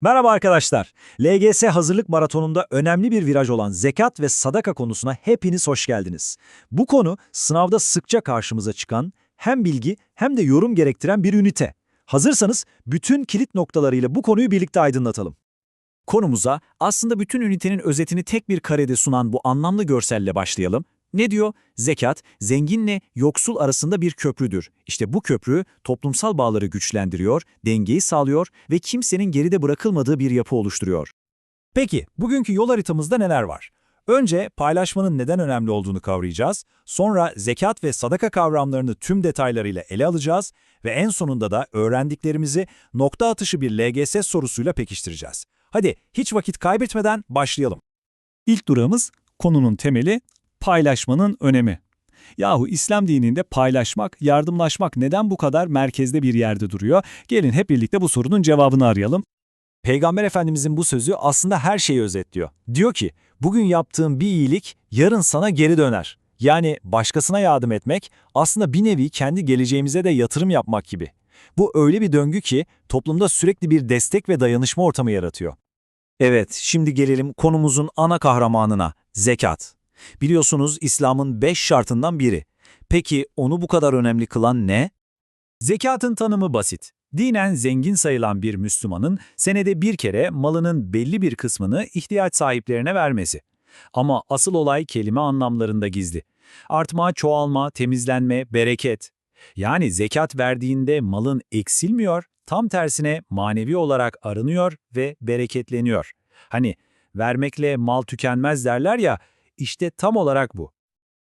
Merhaba arkadaşlar. LGS hazırlık maratonunda önemli bir viraj olan zekat ve sadaka konusuna hepiniz hoş geldiniz. Bu konu sınavda sıkça karşımıza çıkan hem bilgi hem de yorum gerektiren bir ünite. Hazırsanız bütün kilit noktalarıyla bu konuyu birlikte aydınlatalım. Konumuza aslında bütün ünitenin özetini tek bir karede sunan bu anlamlı görselle başlayalım. Ne diyor? Zekat, zenginle yoksul arasında bir köprüdür. İşte bu köprü toplumsal bağları güçlendiriyor, dengeyi sağlıyor ve kimsenin geride bırakılmadığı bir yapı oluşturuyor. Peki, bugünkü yol haritamızda neler var? Önce paylaşmanın neden önemli olduğunu kavrayacağız, sonra zekat ve sadaka kavramlarını tüm detaylarıyla ele alacağız ve en sonunda da öğrendiklerimizi nokta atışı bir LGS sorusuyla pekiştireceğiz. Hadi hiç vakit kaybetmeden başlayalım. İlk durağımız konunun temeli paylaşmanın önemi. Yahu İslam dininde paylaşmak, yardımlaşmak neden bu kadar merkezde bir yerde duruyor? Gelin hep birlikte bu sorunun cevabını arayalım. Peygamber Efendimizin bu sözü aslında her şeyi özetliyor. Diyor ki, bugün yaptığın bir iyilik yarın sana geri döner. Yani başkasına yardım etmek aslında bir nevi kendi geleceğimize de yatırım yapmak gibi. Bu öyle bir döngü ki toplumda sürekli bir destek ve dayanışma ortamı yaratıyor. Evet, şimdi gelelim konumuzun ana kahramanına, zekat. Biliyorsunuz İslam'ın beş şartından biri. Peki onu bu kadar önemli kılan ne? Zekatın tanımı basit. Dinen zengin sayılan bir Müslümanın senede bir kere malının belli bir kısmını ihtiyaç sahiplerine vermesi. Ama asıl olay kelime anlamlarında gizli. Artma, çoğalma, temizlenme, bereket. Yani zekat verdiğinde malın eksilmiyor, tam tersine manevi olarak arınıyor ve bereketleniyor. Hani vermekle mal tükenmez derler ya, işte tam olarak bu.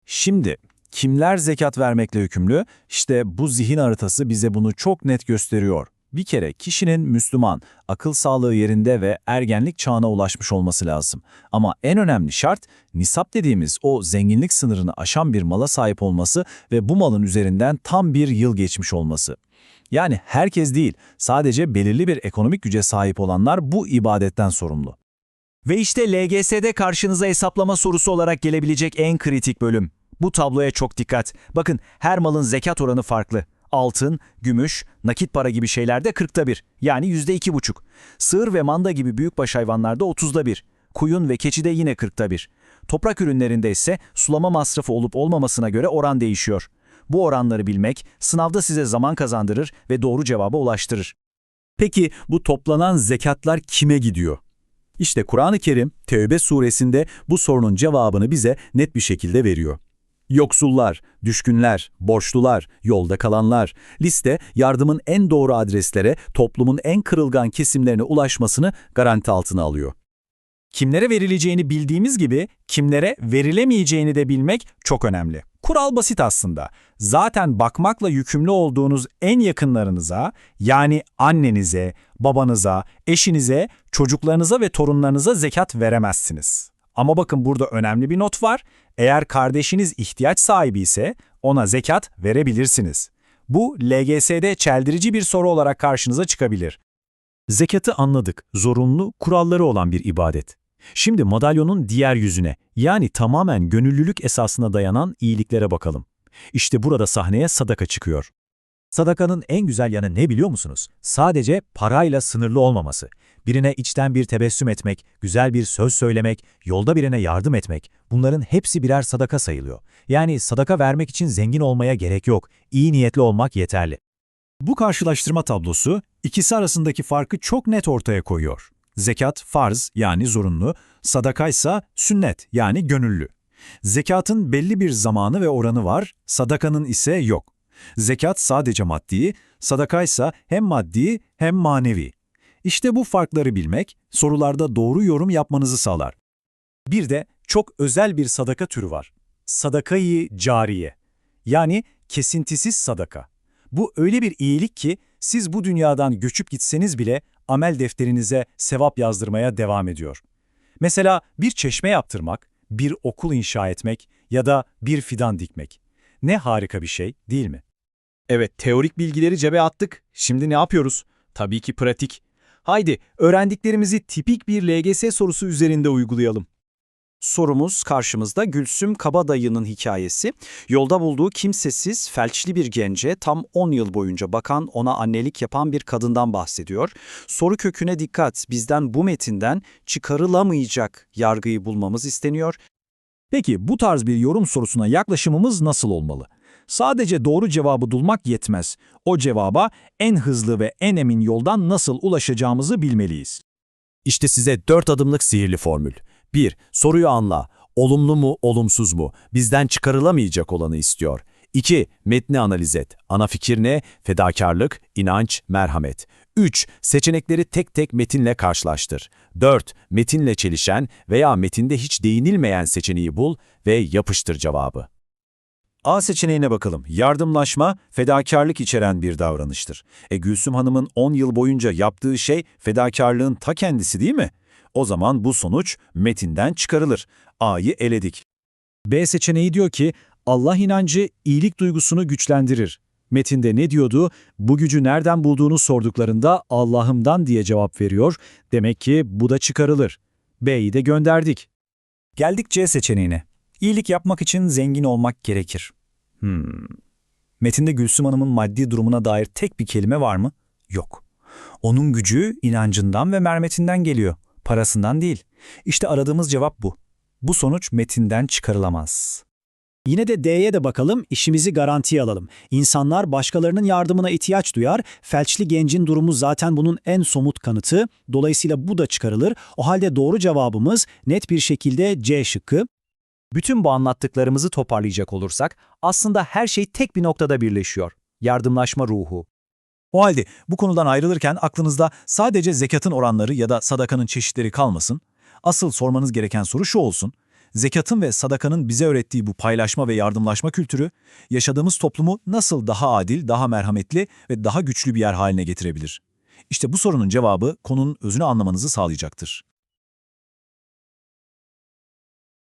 Şimdi kimler zekat vermekle yükümlü? İşte bu zihin haritası bize bunu çok net gösteriyor. Bir kere kişinin Müslüman, akıl sağlığı yerinde ve ergenlik çağına ulaşmış olması lazım. Ama en önemli şart nisap dediğimiz o zenginlik sınırını aşan bir mala sahip olması ve bu malın üzerinden tam bir yıl geçmiş olması. Yani herkes değil, sadece belirli bir ekonomik güce sahip olanlar bu ibadetten sorumlu. Ve işte LGS'de karşınıza hesaplama sorusu olarak gelebilecek en kritik bölüm. Bu tabloya çok dikkat. Bakın her malın zekat oranı farklı. Altın, gümüş, nakit para gibi şeylerde 40'ta 1 yani %2,5. Sığır ve manda gibi büyükbaş hayvanlarda 30'da 1. Kuyun ve keçide yine 40'ta 1. Toprak ürünlerinde ise sulama masrafı olup olmamasına göre oran değişiyor. Bu oranları bilmek sınavda size zaman kazandırır ve doğru cevaba ulaştırır. Peki bu toplanan zekatlar kime gidiyor? İşte Kur'an-ı Kerim, Tevbe suresinde bu sorunun cevabını bize net bir şekilde veriyor. Yoksullar, düşkünler, borçlular, yolda kalanlar, liste yardımın en doğru adreslere, toplumun en kırılgan kesimlerine ulaşmasını garanti altına alıyor. Kimlere verileceğini bildiğimiz gibi kimlere verilemeyeceğini de bilmek çok önemli. Kural basit aslında. Zaten bakmakla yükümlü olduğunuz en yakınlarınıza, yani annenize, babanıza, eşinize, çocuklarınıza ve torunlarınıza zekat veremezsiniz. Ama bakın burada önemli bir not var. Eğer kardeşiniz ihtiyaç sahibi ise ona zekat verebilirsiniz. Bu LGS'de çeldirici bir soru olarak karşınıza çıkabilir. Zekatı anladık, zorunlu, kuralları olan bir ibadet. Şimdi madalyonun diğer yüzüne, yani tamamen gönüllülük esasına dayanan iyiliklere bakalım. İşte burada sahneye sadaka çıkıyor. Sadakanın en güzel yanı ne biliyor musunuz? Sadece parayla sınırlı olmaması. Birine içten bir tebessüm etmek, güzel bir söz söylemek, yolda birine yardım etmek, bunların hepsi birer sadaka sayılıyor. Yani sadaka vermek için zengin olmaya gerek yok, iyi niyetli olmak yeterli. Bu karşılaştırma tablosu ikisi arasındaki farkı çok net ortaya koyuyor. Zekat farz yani zorunlu, sadaka ise sünnet yani gönüllü. Zekatın belli bir zamanı ve oranı var, sadakanın ise yok. Zekat sadece maddi, sadaka ise hem maddi hem manevi. İşte bu farkları bilmek sorularda doğru yorum yapmanızı sağlar. Bir de çok özel bir sadaka türü var. Sadakayı cariye. Yani kesintisiz sadaka. Bu öyle bir iyilik ki siz bu dünyadan göçüp gitseniz bile amel defterinize sevap yazdırmaya devam ediyor. Mesela bir çeşme yaptırmak, bir okul inşa etmek ya da bir fidan dikmek. Ne harika bir şey değil mi? Evet, teorik bilgileri cebe attık. Şimdi ne yapıyoruz? Tabii ki pratik. Haydi öğrendiklerimizi tipik bir LGS sorusu üzerinde uygulayalım. Sorumuz karşımızda Gülsüm Kabadayı'nın hikayesi. Yolda bulduğu kimsesiz, felçli bir gence tam 10 yıl boyunca bakan, ona annelik yapan bir kadından bahsediyor. Soru köküne dikkat, bizden bu metinden çıkarılamayacak yargıyı bulmamız isteniyor. Peki bu tarz bir yorum sorusuna yaklaşımımız nasıl olmalı? Sadece doğru cevabı bulmak yetmez. O cevaba en hızlı ve en emin yoldan nasıl ulaşacağımızı bilmeliyiz. İşte size 4 adımlık sihirli formül. 1. Soruyu anla. Olumlu mu, olumsuz mu? Bizden çıkarılamayacak olanı istiyor. 2. Metni analiz et. Ana fikir ne? Fedakarlık, inanç, merhamet. 3. Seçenekleri tek tek metinle karşılaştır. 4. Metinle çelişen veya metinde hiç değinilmeyen seçeneği bul ve yapıştır cevabı. A seçeneğine bakalım. Yardımlaşma, fedakarlık içeren bir davranıştır. E Gülsüm Hanım'ın 10 yıl boyunca yaptığı şey fedakarlığın ta kendisi değil mi? O zaman bu sonuç metinden çıkarılır. A'yı eledik. B seçeneği diyor ki, Allah inancı iyilik duygusunu güçlendirir. Metinde ne diyordu? Bu gücü nereden bulduğunu sorduklarında Allah'ımdan diye cevap veriyor. Demek ki bu da çıkarılır. B'yi de gönderdik. Geldik C seçeneğine. İyilik yapmak için zengin olmak gerekir. Hmm. Metinde Gülsüm Hanım'ın maddi durumuna dair tek bir kelime var mı? Yok. Onun gücü inancından ve mermetinden geliyor, parasından değil. İşte aradığımız cevap bu. Bu sonuç metinden çıkarılamaz. Yine de D'ye de bakalım, işimizi garantiye alalım. İnsanlar başkalarının yardımına ihtiyaç duyar, felçli gencin durumu zaten bunun en somut kanıtı, dolayısıyla bu da çıkarılır. O halde doğru cevabımız net bir şekilde C şıkkı. Bütün bu anlattıklarımızı toparlayacak olursak aslında her şey tek bir noktada birleşiyor. Yardımlaşma ruhu. O halde bu konudan ayrılırken aklınızda sadece zekatın oranları ya da sadakanın çeşitleri kalmasın. Asıl sormanız gereken soru şu olsun. Zekatın ve sadakanın bize öğrettiği bu paylaşma ve yardımlaşma kültürü, yaşadığımız toplumu nasıl daha adil, daha merhametli ve daha güçlü bir yer haline getirebilir? İşte bu sorunun cevabı konunun özünü anlamanızı sağlayacaktır.